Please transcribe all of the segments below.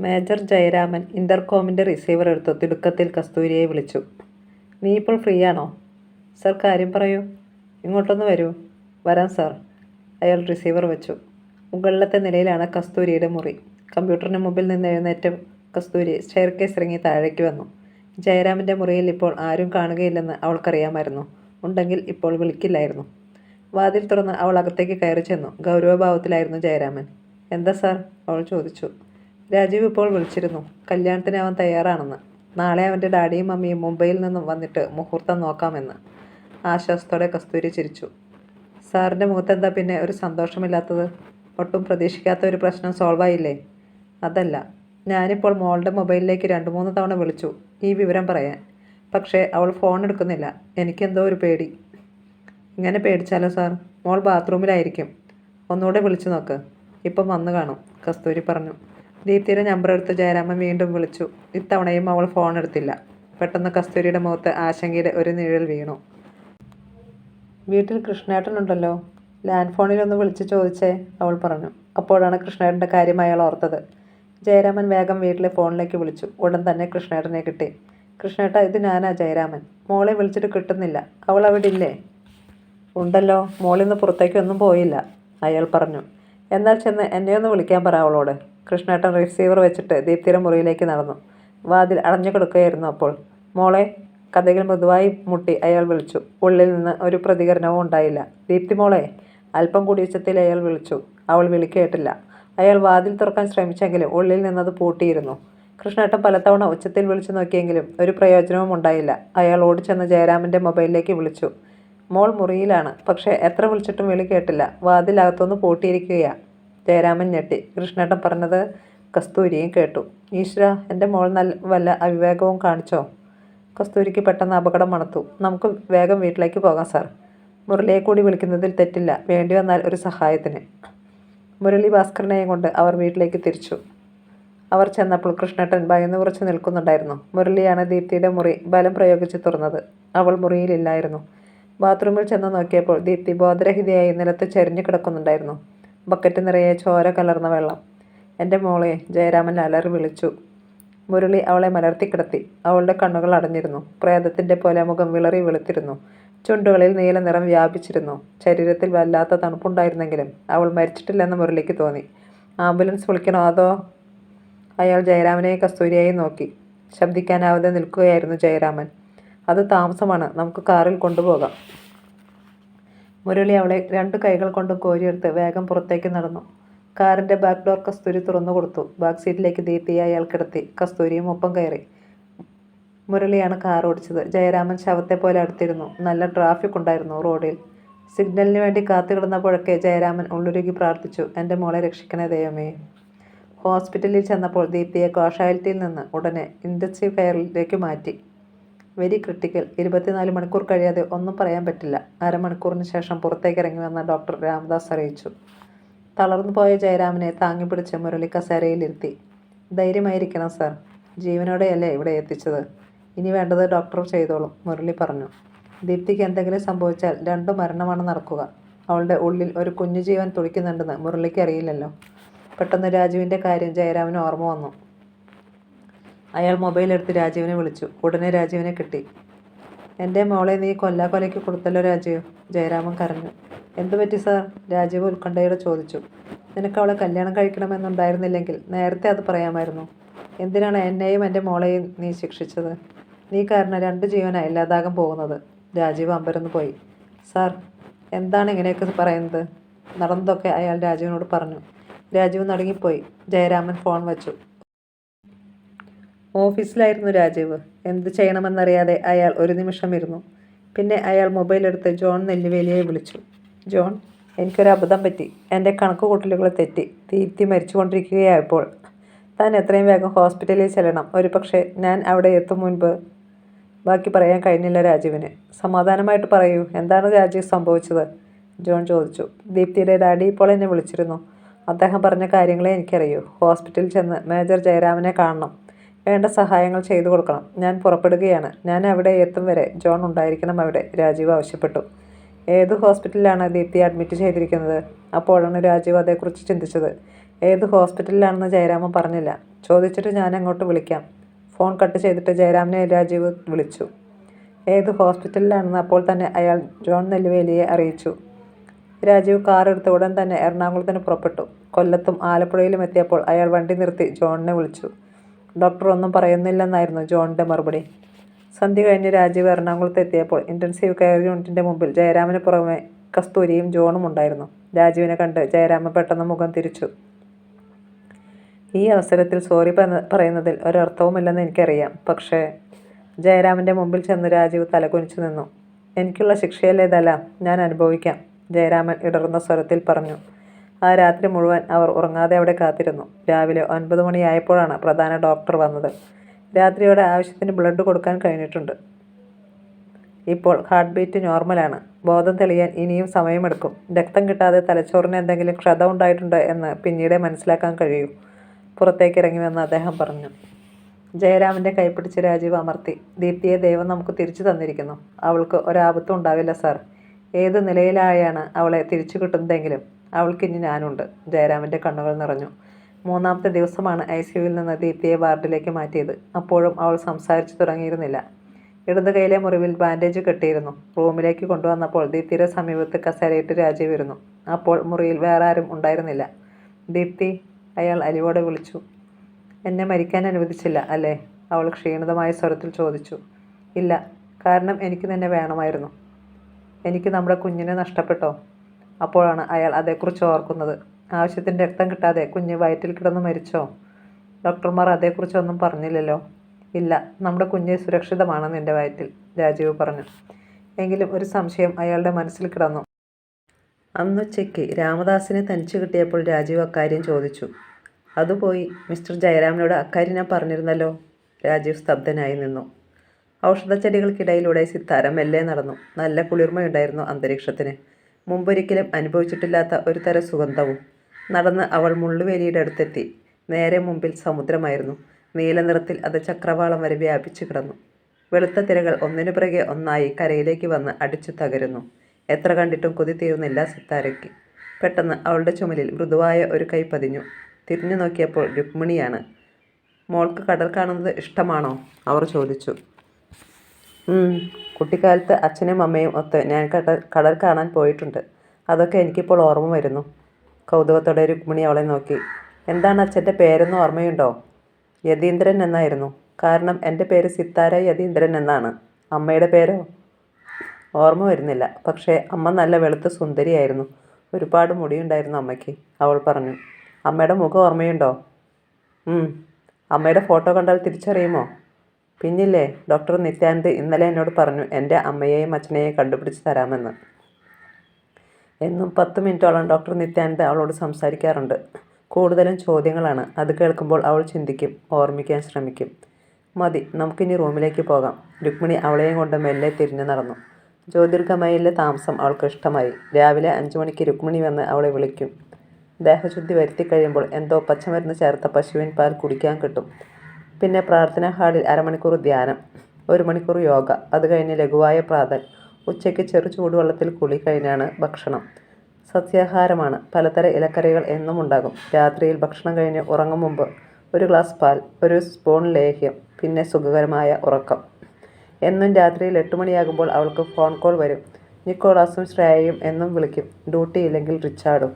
Major Jayaraman ഇന്റർകോമിന്റെ receiver എടുത്തു തിടുക്കത്തിൽ കസ്തൂരിയെ വിളിച്ചു. നീ ഇപ്പോൾ ഫ്രീ ആണോ സർ കാര്യം പറയൂ. ഇങ്ങോട്ടൊന്ന് വരൂ. വരാം സർ അയാൾ റിസീവർ വെച്ചു. മുകളിലത്തെ നിലയിലാണ് കസ്തൂരിയുടെ മുറി. കമ്പ്യൂട്ടറിന് മുമ്പിൽ നിന്ന് എഴുന്നേറ്റ കസ്തൂരി സ്റ്റെയർ കേസ് ഇറങ്ങി താഴേക്ക് വന്നു. ജയരാമന്റെ മുറിയിൽ ഇപ്പോൾ ആരും കാണുകയില്ലെന്ന് അവൾക്കറിയാമായിരുന്നു. ഉണ്ടെങ്കിൽ ഇപ്പോൾ വിളിക്കില്ലായിരുന്നു. വാതിൽ തുറന്ന് അവൾ അകത്തേക്ക് കയറി ചെന്നു. ഗൗരവഭാവത്തിലായിരുന്നു ജയരാമൻ. എന്താ സാർ? അവൾ ചോദിച്ചു. രാജീവ് ഇപ്പോൾ വിളിച്ചിരുന്നു. കല്യാണത്തിന് അവൻ തയ്യാറാണെന്ന്. നാളെ അവന്റെ ഡാഡിയും മമ്മിയും മുംബൈയിൽ നിന്നും വന്നിട്ട് മുഹൂർത്തം നോക്കാമെന്ന്. ആശ്വാസത്തോടെ കസ്തൂരി ചിരിച്ചു. സാറിന്റെ മുഖത്തെന്താ പിന്നെ ഒരു സന്തോഷമില്ലാത്തത്? ഒട്ടും പ്രതീക്ഷിക്കാത്ത ഒരു പ്രശ്നം സോൾവ് ആയില്ലേ? അതല്ല. ഞാനിപ്പോൾ മോളുടെ മൊബൈലിലേക്ക് രണ്ട് മൂന്ന് തവണ വിളിച്ചു ഈ വിവരം പറയാൻ. പക്ഷേ അവൾ ഫോൺ എടുക്കുന്നില്ല. എനിക്കെന്തോ ഒരു പേടി. ഇങ്ങനെ പേടിച്ചാലോ സാർ? മോൾ ബാത്റൂമിലായിരിക്കും ഒന്നുകൂടെ വിളിച്ചു നോക്ക്. ഇപ്പം വന്നു കാണും കസ്തൂരി പറഞ്ഞു. ദീപ്തിയുടെ നമ്പർ എടുത്ത് ജയരാമൻ വീണ്ടും വിളിച്ചു. ഇത്തവണയും അവൾ ഫോൺ എടുത്തില്ല. പെട്ടെന്ന് കസ്തൂരിയുടെ മുഖത്ത് ആശങ്കയുടെ ഒരു നിഴൽ വീണു. വീട്ടിൽ കൃഷ്ണേട്ടനുണ്ടല്ലോ ലാൻഡ് ഫോണിലൊന്ന് വിളിച്ച് ചോദിച്ചേ അവൾ പറഞ്ഞു. അപ്പോഴാണ് കൃഷ്ണേട്ടന്റെ കാര്യം അയാൾ ഓർത്തത്. ജയരാമൻ വേഗം വീട്ടിലെ ഫോണിലേക്ക് വിളിച്ചു. ഉടൻ തന്നെ കൃഷ്ണേട്ടനെ കിട്ടി. കൃഷ്ണേട്ട ഇത് ഞാനാ ജയരാമൻ. മോളെ വിളിച്ചിട്ട് കിട്ടുന്നില്ല. അവൾ അവിടെ ഇല്ലേ? ഉണ്ടല്ലോ. മോളിന്ന് പുറത്തേക്കൊന്നും പോയില്ല അയാൾ പറഞ്ഞു. എന്നാൽ ചെന്ന് എന്നെ ഒന്ന് വിളിക്കാൻ പറ അവളോട്. കൃഷ്ണേട്ടൻ റിസീവർ വെച്ചിട്ട് ദീപ്തിയുടെ മുറിയിലേക്ക് നടന്നു. വാതിൽ അടഞ്ഞു കൊടുക്കുകയായിരുന്നു അപ്പോൾ. മോളെ കഥകൾ മൃദുവായി മുട്ടി അയാൾ വിളിച്ചു. ഉള്ളിൽ നിന്ന് ഒരു പ്രതികരണവും ഉണ്ടായില്ല. ദീപ്തി മോളെ അല്പം കൂടി ഉച്ചത്തിൽ അയാൾ വിളിച്ചു. അവൾ വിളി കേട്ടില്ല. അയാൾ വാതിൽ തുറക്കാൻ ശ്രമിച്ചെങ്കിലും ഉള്ളിൽ നിന്നത് പൂട്ടിയിരുന്നു. കൃഷ്ണേട്ടൻ പലതവണ ഉച്ചത്തിൽ വിളിച്ചു നോക്കിയെങ്കിലും ഒരു പ്രയോജനവും ഉണ്ടായില്ല. അയാൾ ഓടിച്ചെന്ന് ജയരാമന്റെ മൊബൈലിലേക്ക് വിളിച്ചു. മോൾ മുറിയിലാണ്. പക്ഷേ എത്ര വിളിച്ചിട്ടും വിളി കേട്ടില്ല. വാതിലകത്തൊന്ന് പൂട്ടിയിരിക്കുകയാ. ജയരാമൻ ഞെട്ടി. കൃഷ്ണേട്ടൻ പറഞ്ഞത് കസ്തൂരിയും കേട്ടു. ഈശ്വര എന്റെ മോൾ നല്ല വല്ല അവിവേകവും കാണിച്ചോ? കസ്തൂരിക്ക് പെട്ടെന്ന് അപകടം മണത്തു. നമുക്ക് വേഗം വീട്ടിലേക്ക് പോകാം സാർ. മുരളിയെ കൂടി വിളിക്കുന്നതിൽ തെറ്റില്ല. വേണ്ടി വന്നാൽ ഒരു സഹായത്തിന്. മുരളി ഭാസ്കരനെയും കൊണ്ട് അവർ വീട്ടിലേക്ക് തിരിച്ചു. അവർ ചെന്നപ്പോൾ കൃഷ്ണേട്ടൻ ഭയന്ന് കുറച്ച് നിൽക്കുന്നുണ്ടായിരുന്നു. മുരളിയാണ് ദീപ്തിയുടെ മുറി ബലം പ്രയോഗിച്ച് തുറന്നത്. അവൾ മുറിയിലില്ലായിരുന്നു. ബാത്റൂമിൽ ചെന്ന് നോക്കിയപ്പോൾ ദീപ്തി ബോധരഹിതയായി നിലത്ത് ചരിഞ്ഞു കിടക്കുന്നുണ്ടായിരുന്നു. ബക്കറ്റ് നിറയെ ചോര കലർന്ന വെള്ളം. എന്റെ മോളെ ജയരാമൻ അലറി വിളിച്ചു. മുരളി അവളെ മലർത്തി കിടത്തി. അവളുടെ കണ്ണുകൾ അടഞ്ഞിരുന്നു. പ്രേതത്തിന്റെ പോലെ മുഖം വിളറി വെളുത്തിരുന്നു. ചുണ്ടുകളിൽ നീല നിറം വ്യാപിച്ചിരുന്നു. ശരീരത്തിൽ വല്ലാത്ത തണുപ്പുണ്ടായിരുന്നെങ്കിലും അവൾ മരിച്ചിട്ടില്ലെന്ന് മുരളിക്ക് തോന്നി. ആംബുലൻസ് വിളിക്കണോ അതോ? അയാൾ ജയരാമനെ കസ്തൂരിയായി നോക്കി. ശബ്ദിക്കാനാവാതെ നിൽക്കുകയായിരുന്നു ജയരാമൻ. അത് താമസമാണ്. നമുക്ക് കാറിൽ കൊണ്ടുപോകാം. മുരളി അവളെ രണ്ട് കൈകൾ കൊണ്ട് കോരിയെടുത്ത് വേഗം പുറത്തേക്ക് നടന്നു. കാറിന്റെ ബാക്ക് ഡോർ കസ്തൂരി തുറന്നു കൊടുത്തു. ബാക്ക് സീറ്റിലേക്ക് ദീപ്തിയെ അയാൾ കിടത്തി. കസ്തൂരിയും ഒപ്പം കയറി. മുരളിയാണ് കാർ ഓടിച്ചത്. ജയരാമൻ ശവത്തെ പോലെ അടുത്തിരുന്നു. നല്ല ട്രാഫിക് ഉണ്ടായിരുന്നു റോഡിൽ സിഗ്നലിന് വേണ്ടി കാത്തു കിടന്നപ്പോഴൊക്കെ ജയരാമൻ ഉള്ളുരുകി പ്രാർത്ഥിച്ചു. എന്റെ മോളെ രക്ഷിക്കണേ ദൈവമേ. ഹോസ്പിറ്റലിൽ ചെന്നപ്പോൾ ദീപ്തിയെ കാഷ്വാലിറ്റിയിൽ നിന്ന് ഉടനെ ഇന്റൻസീവ് കെയറിലേക്ക് മാറ്റി. Very critical. ഇരുപത്തിനാല് മണിക്കൂർ കഴിയാതെ ഒന്നും പറയാൻ പറ്റില്ല. അരമണിക്കൂറിന് ശേഷം പുറത്തേക്ക് ഇറങ്ങി വന്ന ഡോക്ടർ രാമദാസ് അറിയിച്ചു. തളർന്നു പോയ ജയരാമനെ താങ്ങി പിടിച്ച് മുരളി കസേരയിലിരുത്തി ധൈര്യമായിരിക്കണം സാർ. ജീവനോടെയല്ലേ ഇവിടെ എത്തിച്ചത്? ഇനി വേണ്ടത് ഡോക്ടർ ചെയ്തോളും മുരളി പറഞ്ഞു. ദീപ്തിക്ക് എന്തെങ്കിലും സംഭവിച്ചാൽ രണ്ടു മരണമാണ് നടക്കുക. അവളുടെ ഉള്ളിൽ ഒരു കുഞ്ഞു ജീവൻ തുടിക്കുന്നുണ്ടെന്ന് മുരളിക്ക് അറിയില്ലല്ലോ. പെട്ടെന്ന് രാജുവിന്റെ കാര്യം ജയരാമന് ഓർമ്മ വന്നു. അയാൾ മൊബൈൽ എടുത്ത് രാജീവിനെ വിളിച്ചു. ഉടനെ രാജീവിനെ കിട്ടി. എന്റെ മോളെ നീ കൊല്ലാക്കൊലയ്ക്ക് കൊടുത്തല്ലോ രാജീവ് ജയരാമൻ കരഞ്ഞു. എന്തു പറ്റി സാർ? രാജീവ് ഉത്കണ്ഠയോടെ ചോദിച്ചു. നിനക്ക് അവളെ കല്യാണം കഴിക്കണമെന്നുണ്ടായിരുന്നില്ലെങ്കിൽ നേരത്തെ അത് പറയാമായിരുന്നു. എന്തിനാണ് എന്നെയും എന്റെ മോളെയും നീ ശിക്ഷിച്ചത്? നീ കാരണം രണ്ട് ജീവനാണ് ഇല്ലാതാകാൻ പോകുന്നത്. രാജീവ് അമ്പരന്ന് പോയി. സാർ എന്താണ് ഇങ്ങനെയൊക്കെ പറയുന്നത്? നടന്നതൊക്കെ അയാൾ രാജീവിനോട് പറഞ്ഞു. രാജീവ് നടുങ്ങിപ്പോയി. ജയരാമൻ ഫോൺ വച്ചു. ഓഫീസിലായിരുന്നു രാജീവ്. എന്ത് ചെയ്യണമെന്നറിയാതെ അയാൾ ഒരു നിമിഷം ഇരുന്നു. പിന്നെ അയാൾ മൊബൈലെടുത്ത് ജോൺ നെല്ലുവേലിയെ വിളിച്ചു. ജോൺ എനിക്കൊരു അബദ്ധം പറ്റി. എന്റെ കണക്കുകൂട്ടലുകൾ തെറ്റി. ദീപ്തി മരിച്ചുകൊണ്ടിരിക്കുകയായപ്പോൾ താൻ എത്രയും വേഗം ഹോസ്പിറ്റലിൽ ചെല്ലണം. ഒരു പക്ഷേ ഞാൻ അവിടെ എത്തും മുൻപ് ബാക്കി പറയാൻ കഴിഞ്ഞില്ല രാജീവിന്. സമാധാനമായിട്ട് പറയൂ. എന്താണ് രാജീവ് സംഭവിച്ചത്? ജോൺ ചോദിച്ചു. ദീപ്തിയുടെ ഡാഡി ഇപ്പോൾ എന്നെ വിളിച്ചിരുന്നു. അദ്ദേഹം പറഞ്ഞ കാര്യങ്ങളെ എനിക്കറിയൂ. ഹോസ്പിറ്റലിൽ ചെന്ന് മേജർ ജയരാമനെ കാണണം. വേണ്ട സഹായങ്ങൾ ചെയ്തു കൊടുക്കണം. ഞാൻ പുറപ്പെടുകയാണ്. ഞാൻ അവിടെ എത്തും വരെ ജോൺ ഉണ്ടായിരിക്കണം അവിടെ. രാജീവ് ആവശ്യപ്പെട്ടു. ഏത് ഹോസ്പിറ്റലിലാണ് ദീപ്തി അഡ്മിറ്റ് ചെയ്തിരിക്കുന്നത്? അപ്പോഴാണ് രാജീവ് അതേക്കുറിച്ച് ചിന്തിച്ചത്. ഏത് ഹോസ്പിറ്റലിലാണെന്ന് ജയരാമൻ പറഞ്ഞില്ല. ചോദിച്ചിട്ട് ഞാൻ അങ്ങോട്ട് വിളിക്കാം. ഫോൺ കട്ട് ചെയ്തിട്ട് ജയരാമനെ രാജീവ് വിളിച്ചു. ഏത് ഹോസ്പിറ്റലിലാണെന്ന് അപ്പോൾ തന്നെ അയാൾ ജോൺ നെല്ലുവേലിയെ അറിയിച്ചു. രാജീവ് കാർ എടുത്ത ഉടൻ തന്നെ എറണാകുളത്തിന് പുറപ്പെട്ടു. കൊല്ലത്തും ആലപ്പുഴയിലും എത്തിയപ്പോൾ അയാൾ വണ്ടി നിർത്തി ജോണിനെ വിളിച്ചു. ഡോക്ടർ ഒന്നും പറയുന്നില്ലെന്നായിരുന്നു ജോണിന്റെ മറുപടി. സന്ധ്യ കഴിഞ്ഞ് രാജീവ് എറണാകുളത്ത് എത്തിയപ്പോൾ ഇന്റൻസീവ് കെയർ യൂണിറ്റിന്റെ മുമ്പിൽ ജയരാമന് പുറമെ കസ്തൂരിയും ജോണും ഉണ്ടായിരുന്നു. രാജീവിനെ കണ്ട് ജയരാമൻ പെട്ടെന്ന് മുഖം തിരിച്ചു. ഈ അവസരത്തിൽ സോറി പറ- പറയുന്നതിൽ ഒരർത്ഥവുമില്ലെന്ന് എനിക്കറിയാം. പക്ഷേ ജയരാമന്റെ മുമ്പിൽ ചെന്ന് രാജീവ് തലകുനിച്ചു നിന്നു. എനിക്കുള്ള ശിക്ഷയല്ലേ ഇതെല്ലാം? ഞാൻ അനുഭവിക്കാം ജയരാമൻ ഇടറുന്ന സ്വരത്തിൽ പറഞ്ഞു. ആ രാത്രി മുഴുവൻ അവർ ഉറങ്ങാതെ അവിടെ കാത്തിരുന്നു. രാവിലെ ഒൻപത് മണിയായപ്പോഴാണ് പ്രധാന ഡോക്ടർ വന്നത്. രാത്രിയോടെ ആവശ്യത്തിന് ബ്ലഡ് കൊടുക്കാൻ കഴിഞ്ഞിട്ടുണ്ട്. ഇപ്പോൾ ഹാർട്ട് ബീറ്റ് നോർമലാണ്. ബോധം തെളിയാൻ ഇനിയും സമയമെടുക്കും. രക്തം കിട്ടാതെ തലച്ചോറിന് എന്തെങ്കിലും ക്ഷത ഉണ്ടായിട്ടുണ്ട് എന്ന് പിന്നീടേ മനസ്സിലാക്കാൻ കഴിയൂ. പുറത്തേക്ക് ഇറങ്ങി വന്ന് അദ്ദേഹം പറഞ്ഞു. ജയരാമന്റെ കൈപ്പിടിച്ച് രാജീവ് അമർത്തി. ദീപ്തിയെ ദൈവം നമുക്ക് തിരിച്ചു തന്നിരിക്കുന്നു. അവൾക്ക് ഒരാപത്തും ഉണ്ടാവില്ല സാർ. ഏത് നിലയിലായാണ് അവളെ തിരിച്ചു കിട്ടുന്നതെങ്കിലും? അവൾക്കിനി ഞാനുണ്ട്. ജയരാമന്റെ കണ്ണുകൾ നിറഞ്ഞു. മൂന്നാമത്തെ ദിവസമാണ് ഐ സിയുവിൽ നിന്ന് ദീപ്തിയെ വാർഡിലേക്ക് മാറ്റിയത്. അപ്പോഴും അവൾ സംസാരിച്ചു തുടങ്ങിയിരുന്നില്ല. ഇടത് കൈയിലെ മുറിവിൽ ബാൻഡേജ് കെട്ടിയിരുന്നു. റൂമിലേക്ക് കൊണ്ടുവന്നപ്പോൾ ദീപ്തിയുടെ സമീപത്ത് കസേരയിട്ട് രാജിവരുന്നു. അപ്പോൾ മുറിയിൽ വേറെ ആരും ഉണ്ടായിരുന്നില്ല. ദീപ്തി അയാൾ അലിവോടെ വിളിച്ചു. എന്നെ മരിക്കാൻ അനുവദിച്ചില്ല അല്ലേ? അവൾ ക്ഷീണിതമായ സ്വരത്തിൽ ചോദിച്ചു. ഇല്ല കാരണം എനിക്ക് തന്നെ വേണമായിരുന്നു. എനിക്ക് നമ്മുടെ കുഞ്ഞിനെ നഷ്ടപ്പെട്ടോ? അപ്പോഴാണ് അയാൾ അതേക്കുറിച്ച് ഓർക്കുന്നത്. ആവശ്യത്തിന് രക്തം കിട്ടാതെ കുഞ്ഞ് വയറ്റിൽ കിടന്ന് മരിച്ചോ? ഡോക്ടർമാർ അതേക്കുറിച്ചൊന്നും പറഞ്ഞില്ലല്ലോ. ഇല്ല നമ്മുടെ കുഞ്ഞ് സുരക്ഷിതമാണ് നിന്റെ വയറ്റിൽ രാജീവ് പറഞ്ഞു. എങ്കിലും ഒരു സംശയം അയാളുടെ മനസ്സിൽ കിടന്നു. അന്നുച്ചയ്ക്ക് രാമദാസിനെ തനിച്ച് കിട്ടിയപ്പോൾ രാജീവ് അക്കാര്യം ചോദിച്ചു. അതുപോയി മിസ്റ്റർ ജയരാമനോട് അക്കാര്യം ഞാൻ പറഞ്ഞിരുന്നല്ലോ. രാജീവ് സ്തബ്ധനായി നിന്നു. ഔഷധച്ചെടികൾക്കിടയിലൂടെ സിത്താര മെല്ലെ നടന്നു. നല്ല കുളിർമയുണ്ടായിരുന്നു അന്തരീക്ഷത്തിന്. മുമ്പൊരിക്കലും അനുഭവിച്ചിട്ടില്ലാത്ത ഒരു തര സുഗന്ധവും. നടന്ന് അവൾ മുള്ളുവേലിയുടെ അടുത്തെത്തി. നേരെ മുമ്പിൽ സമുദ്രമായിരുന്നു. നീല നിറത്തിൽ അത് ചക്രവാളം വരെ വ്യാപിച്ചു കിടന്നു. വെളുത്ത തിരകൾ ഒന്നിനു പിറകെ ഒന്നായി കരയിലേക്ക് വന്ന് അടിച്ചു തകരുന്നു. എത്ര കണ്ടിട്ടും കൊതി തീർന്നില്ല സിത്താരയ്ക്ക്. പെട്ടെന്ന് അവളുടെ ചുമലിൽ മൃദുവായ ഒരു കൈ പതിഞ്ഞു. തിരിഞ്ഞു നോക്കിയപ്പോൾ രുക്മിണിയാണ്. മോൾക്ക് കടൽ കാണുന്നത് ഇഷ്ടമാണോ? അവർ ചോദിച്ചു. കുട്ടിക്കാലത്ത് അച്ഛനും അമ്മയും ഒത്ത് ഞാൻ കടൽ കാണാൻ പോയിട്ടുണ്ട്. അതൊക്കെ എനിക്കിപ്പോൾ ഓർമ്മ വരുന്നു. കൗതുകത്തോടെ രുക്മിണി അവളെ നോക്കി. എന്താണ് അച്ഛന്റെ പേരെന്ന് ഓർമ്മയുണ്ടോ? യതീന്ദ്രൻ എന്നായിരുന്നു. കാരണം എന്റെ പേര് സിത്താര യതീന്ദ്രൻ എന്നാണ്. അമ്മയുടെ പേരോ? ഓർമ്മ വരുന്നില്ല. പക്ഷേ അമ്മ നല്ല വെളുത്ത സുന്ദരിയായിരുന്നു. ഒരുപാട് മുടിയുണ്ടായിരുന്നു അമ്മയ്ക്ക്. അവൾ പറഞ്ഞു. അമ്മയുടെ മുഖം ഓർമ്മയുണ്ടോ? അമ്മയുടെ ഫോട്ടോ കണ്ടാൽ തിരിച്ചറിയുമോ? പിന്നില്ലേ? ഡോക്ടർ നിത്യാനന്ദ് ഇന്നലെ എന്നോട് പറഞ്ഞു എന്റെ അമ്മയെയും അച്ഛനെയും കണ്ടുപിടിച്ച് തരാമെന്ന്. എന്നും പത്ത് മിനിറ്റോളം ഡോക്ടർ നിത്യാനന്ദ് അവളോട് സംസാരിക്കാറുണ്ട്. കൂടുതലും ചോദ്യങ്ങളാണ്. അത് കേൾക്കുമ്പോൾ അവൾ ചിന്തിക്കും ഓർമ്മിക്കാൻ ശ്രമിക്കും. മതി നമുക്കിനി റൂമിലേക്ക് പോകാം. രുക്മിണി അവളെയും കൊണ്ട് മെല്ലെ തിരിഞ്ഞു നടന്നു. ജ്യോതിർഗമയിലെ താമസം അവൾക്ക് ഇഷ്ടമായി. രാവിലെ അഞ്ചു മണിക്ക് രുക്മിണി വന്ന് അവളെ വിളിക്കും. ദേഹശുദ്ധി വരുത്തി കഴിയുമ്പോൾ എന്തോ പച്ചമരുന്ന് ചേർത്ത പശുവിൻ പാൽ കുടിക്കാൻ കിട്ടും. പിന്നെ പ്രാർത്ഥനാ ഹാളിൽ അരമണിക്കൂർ ധ്യാനം ഒരു മണിക്കൂർ യോഗ അത് കഴിഞ്ഞ് ലഘുവായ പ്രാതൽ ഉച്ചയ്ക്ക് ചെറു ചൂടുവെള്ളത്തിൽ കുളി കഴിഞ്ഞാണ് ഭക്ഷണം. സസ്യാഹാരമാണ് പലതര ഇലക്കറികൾ എന്നും ഉണ്ടാകും. രാത്രിയിൽ ഭക്ഷണം കഴിഞ്ഞ് ഉറങ്ങും മുമ്പ് ഒരു ഗ്ലാസ് പാൽ ഒരു സ്പൂൺ ലേഹ്യം പിന്നെ സുഖകരമായ ഉറക്കം. എന്നും രാത്രിയിൽ എട്ട് മണിയാകുമ്പോൾ അവൾക്ക് ഫോൺ കോൾ വരും. നിക്കോളാസും ശ്രേയയും എന്നും വിളിക്കും. ഡ്യൂട്ടി ഇല്ലെങ്കിൽ റിച്ചാർഡും.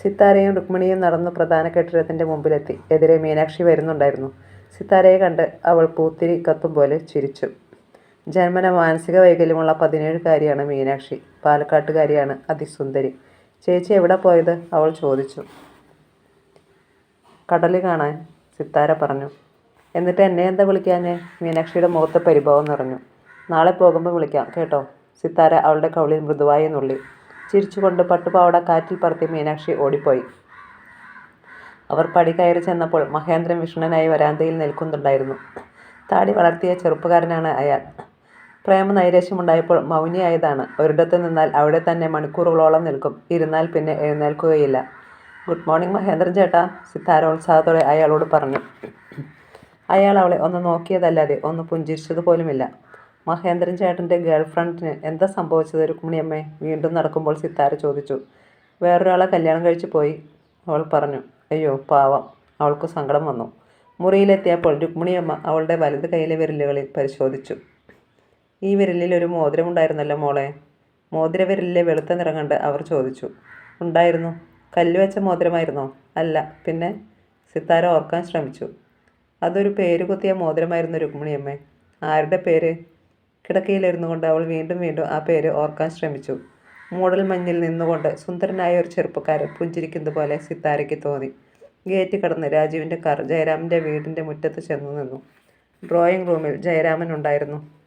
സിത്താരയും രുക്മിണിയും നടന്ന് പ്രധാന കെട്ടിടത്തിന്റെ മുമ്പിലെത്തി. എതിരെ മീനാക്ഷി വരുന്നുണ്ടായിരുന്നു. സിത്താരയെ കണ്ട് അവൾ പൂത്തിരി കത്തും പോലെ ചിരിച്ചു. ജന്മന മാനസിക വൈകല്യമുള്ള പതിനേഴുകാരിയാണ് മീനാക്ഷി. പാലക്കാട്ടുകാരിയാണ് അതിസുന്ദരി. ചേച്ചി എവിടെ പോയത്? അവൾ ചോദിച്ചു. കടൽ കാണാൻ സിത്താര പറഞ്ഞു. എന്നിട്ട് എന്നെ എന്താ വിളിക്കാനേ മീനാക്ഷിയുടെ മുഖത്ത് പരിഭവം നിറഞ്ഞു. നാളെ പോകുമ്പോൾ വിളിക്കാം കേട്ടോ? സിത്താര അവളുടെ കൗളിൽ മൃദുവായി നുള്ളി. ചിരിച്ചുകൊണ്ട് പട്ടുപാവട കാറ്റിൽ പറത്തി മീനാക്ഷി ഓടിപ്പോയി. അവർ പടി കയറി ചെന്നപ്പോൾ മഹേന്ദ്രൻ വിഷ്ണനായി വരാന്തയിൽ നിൽക്കുന്നുണ്ടായിരുന്നു. താടി വളർത്തിയ ചെറുപ്പക്കാരനാണ് അയാൾ. പ്രേമ നൈരാശ്യമുണ്ടായപ്പോൾ മൗനിയായതാണ്. ഒരിടത്ത് നിന്നാൽ അവിടെ തന്നെ മണിക്കൂറുകളോളം നിൽക്കും. ഇരുന്നാൽ പിന്നെ എഴുന്നേൽക്കുകയില്ല. ഗുഡ് മോർണിംഗ് മഹേന്ദ്രൻ ചേട്ടാ സിത്താര ഉത്സാഹത്തോടെ അയാളോട് പറഞ്ഞു. അയാൾ അവളെ ഒന്ന് നോക്കിയതല്ലാതെ ഒന്ന് പുഞ്ചിരിച്ചത് പോലുമില്ല. മഹേന്ദ്രൻ ചേട്ടന്റെ ഗേൾ ഫ്രണ്ടിന് എന്താ സംഭവിച്ചത് രുക്മിണിയമ്മേ? വീണ്ടും നടക്കുമ്പോൾ സിത്താര ചോദിച്ചു. വേറൊരാളെ കല്യാണം കഴിച്ചു പോയി അവൾ പറഞ്ഞു. അയ്യോ പാവം. അവൾക്ക് സങ്കടം വന്നു. മുറിയിലെത്തിയപ്പോൾ രുക്മിണിയമ്മ അവളുടെ വലത് കൈയിലെ വിരലുകളിൽ പരിശോധിച്ചു. ഈ വിരലിൽ ഒരു മോതിരമുണ്ടായിരുന്നല്ലോ മോളെ? മോതിര വിരലിലെ വെളുത്ത നിറം കണ്ട് അവർ ചോദിച്ചു. ഉണ്ടായിരുന്നു. കല്ലുവെച്ച മോതിരമായിരുന്നോ? അല്ല. പിന്നെ? സിത്താര ഓർക്കാൻ ശ്രമിച്ചു. അതൊരു പേര് കുത്തിയ മോതിരമായിരുന്നു രുക്മിണിയമ്മേ. ആരുടെ പേര്? കിടക്കയിലിരുന്നു കൊണ്ട് അവൾ വീണ്ടും വീണ്ടും ആ പേര് ഓർക്കാൻ ശ്രമിച്ചു. മൂടൽ മഞ്ഞിൽ നിന്നുകൊണ്ട് സുന്ദരനായ ഒരു ചെറുപ്പക്കാരൻ പുഞ്ചിരിക്കുന്നത് പോലെ സിത്താരയ്ക്ക് തോന്നി. ഗേറ്റ് കടന്ന് രാജീവിന്റെ കാർ ജയരാമന്റെ വീടിന്റെ മുറ്റത്ത് ചെന്നു നിന്നു. ഡ്രോയിങ് റൂമിൽ ജയരാമൻ ഉണ്ടായിരുന്നു.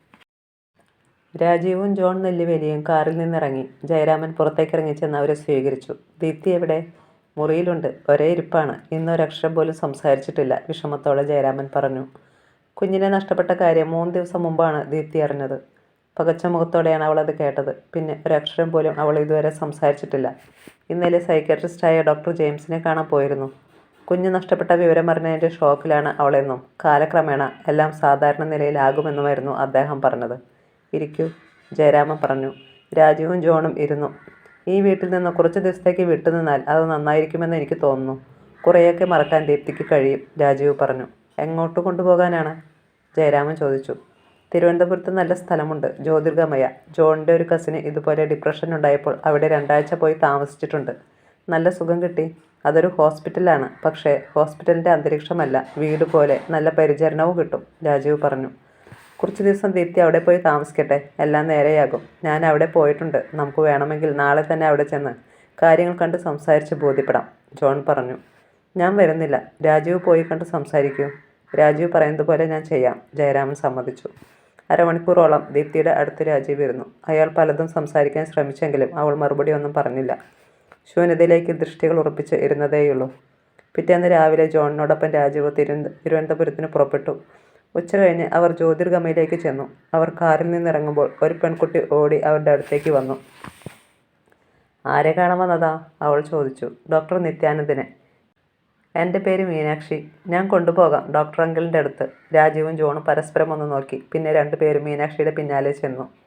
രാജീവും ജോൺ നെല്ലിവേലിയും കാറിൽ നിന്നിറങ്ങി. ജയരാമൻ പുറത്തേക്ക് ഇറങ്ങി ചെന്ന് അവരെ സ്വീകരിച്ചു. ദീപ്തി എവിടെ? മുറിയിലുണ്ട്. ഒരേ ഇരിപ്പാണ്. ഇന്നൊരക്ഷരം പോലും സംസാരിച്ചിട്ടില്ല. വിഷമത്തോടെ ജയരാമൻ പറഞ്ഞു. കുഞ്ഞിനെ നഷ്ടപ്പെട്ട കാര്യം മൂന്ന് ദിവസം മുമ്പാണ് ദീപ്തി അറിഞ്ഞത്. പകച്ച മുഖത്തോടെയാണ് അവളത് കേട്ടത്. പിന്നെ ഒരക്ഷരം പോലും അവൾ ഇതുവരെ സംസാരിച്ചിട്ടില്ല. ഇന്നലെ സൈക്കാട്രിസ്റ്റായ ഡോക്ടർ ജെയിംസിനെ കാണാൻ പോയിരുന്നു. കുഞ്ഞ് നഷ്ടപ്പെട്ട വിവരം വിവരമറിഞ്ഞതിന്റെ ഷോക്കിലാണ് അവളെന്നും കാലക്രമേണ എല്ലാം സാധാരണ നിലയിലാകുമെന്നുമായിരുന്നു അദ്ദേഹം പറഞ്ഞത്. ഇരിക്കൂ ജയരാമൻ പറഞ്ഞു. രാജുവും ജോണും ഇരുന്നു. ഈ വീട്ടിൽ നിന്ന് കുറച്ച് ദിവസത്തേക്ക് വിട്ടുനിന്നാൽ അത് നന്നായിരിക്കുമെന്ന് എനിക്ക് തോന്നുന്നു. കുറേയൊക്കെ മറക്കാൻ ദീപ്തിക്ക് കഴിയും രാജീവ് പറഞ്ഞു. എങ്ങോട്ട് കൊണ്ടുപോകാനാണ്? ജയരാമൻ ചോദിച്ചു. തിരുവനന്തപുരത്ത് നല്ല സ്ഥലമുണ്ട്. ജ്യോതിർഗമയ. ജോണിന്റെ ഒരു കസിന് ഇതുപോലെ ഡിപ്രഷൻ ഉണ്ടായപ്പോൾ അവിടെ രണ്ടാഴ്ച പോയി താമസിച്ചിട്ടുണ്ട്. നല്ല സുഖം കിട്ടി. അതൊരു ഹോസ്പിറ്റലാണ് പക്ഷേ ഹോസ്പിറ്റലിന്റെ അന്തരീക്ഷമല്ല. വീട് പോലെ നല്ല പരിചരണവും കിട്ടും രാജീവ് പറഞ്ഞു. കുറച്ച് ദിവസം ദീപ്തി അവിടെ പോയി താമസിക്കട്ടെ. എല്ലാം നേരെയാകും. ഞാൻ അവിടെ പോയിട്ടുണ്ട്. നമുക്ക് വേണമെങ്കിൽ നാളെ തന്നെ അവിടെ ചെന്ന് കാര്യങ്ങൾ കണ്ട് സംസാരിച്ച് ബോധ്യപ്പെടാം ജോൺ പറഞ്ഞു. ഞാൻ വരുന്നില്ല. രാജീവ് പോയി കണ്ട് സംസാരിക്കൂ. രാജീവ് പറയുന്നത് പോലെ ഞാൻ ചെയ്യാം ജയരാമൻ സമ്മതിച്ചു. അരമണിക്കൂറോളം ദീപ്തിയുടെ അടുത്ത് രാജീവ് ഇരുന്നു. അയാൾ പലതും സംസാരിക്കാൻ ശ്രമിച്ചെങ്കിലും അവൾ മറുപടി ഒന്നും പറഞ്ഞില്ല. ശൂന്യതയിലേക്ക് ദൃഷ്ടികൾ ഉറപ്പിച്ച് ഇരുന്നതേയുള്ളൂ. പിറ്റേന്ന് രാവിലെ ജോണിനോടൊപ്പം രാജീവ് തിരു തിരുവനന്തപുരത്തിന് പുറപ്പെട്ടു. ഉച്ച കഴിഞ്ഞ് അവർ ജ്യോതിർഗമയിലേക്ക് ചെന്നു. അവർ കാറിൽ നിന്നിറങ്ങുമ്പോൾ ഒരു പെൺകുട്ടി ഓടി അവരുടെ അടുത്തേക്ക് വന്നു. ആരെ കാണാൻ വന്നതാ? അവൾ ചോദിച്ചു. ഡോക്ടർ നിത്യാനന്ദനെ. എന്റെ പേര് മീനാക്ഷി. ഞാൻ കൊണ്ടുപോകാം. ഡോക്ടർ അങ്കിളിന്റെ അടുത്ത്. രാജീവും ജോണും പരസ്പരം ഒന്ന് നോക്കി. പിന്നെ രണ്ടുപേരും മീനാക്ഷിയുടെ പിന്നാലെ ചെന്നു.